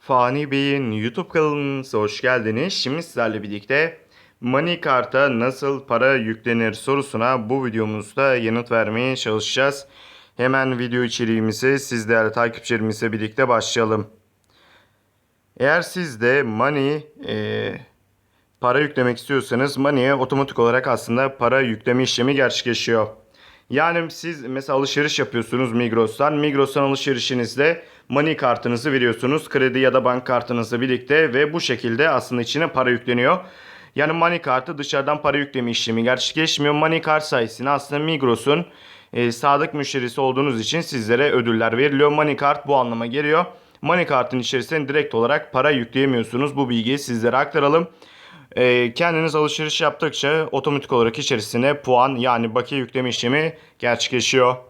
Fani Bey'in YouTube kanalımıza hoş geldiniz. Şimdi sizlerle birlikte Money Kart'a nasıl para yüklenir sorusuna bu videomuzda yanıt vermeye çalışacağız. Hemen video içeriğimize siz değerli takipçilerimizle birlikte başlayalım. Eğer siz de Money e, para yüklemek istiyorsanız Money'e otomatik olarak aslında para yükleme işlemi gerçekleşiyor. Yani siz mesela alışveriş yapıyorsunuz Migros'tan. Migros'tan alışverişinizde money kartınızı veriyorsunuz. Kredi ya da bank kartınızla birlikte ve bu şekilde aslında içine para yükleniyor. Yani money kartı dışarıdan para yükleme işlemi gerçekleşmiyor. Money kart sayesinde aslında Migros'un e, sadık müşterisi olduğunuz için sizlere ödüller veriliyor. Money kart bu anlama geliyor. Money kartın içerisine direkt olarak para yükleyemiyorsunuz. Bu bilgiyi sizlere aktaralım. Ee, kendiniz alışveriş yaptıkça otomatik olarak içerisine puan yani bakiye yükleme işlemi gerçekleşiyor.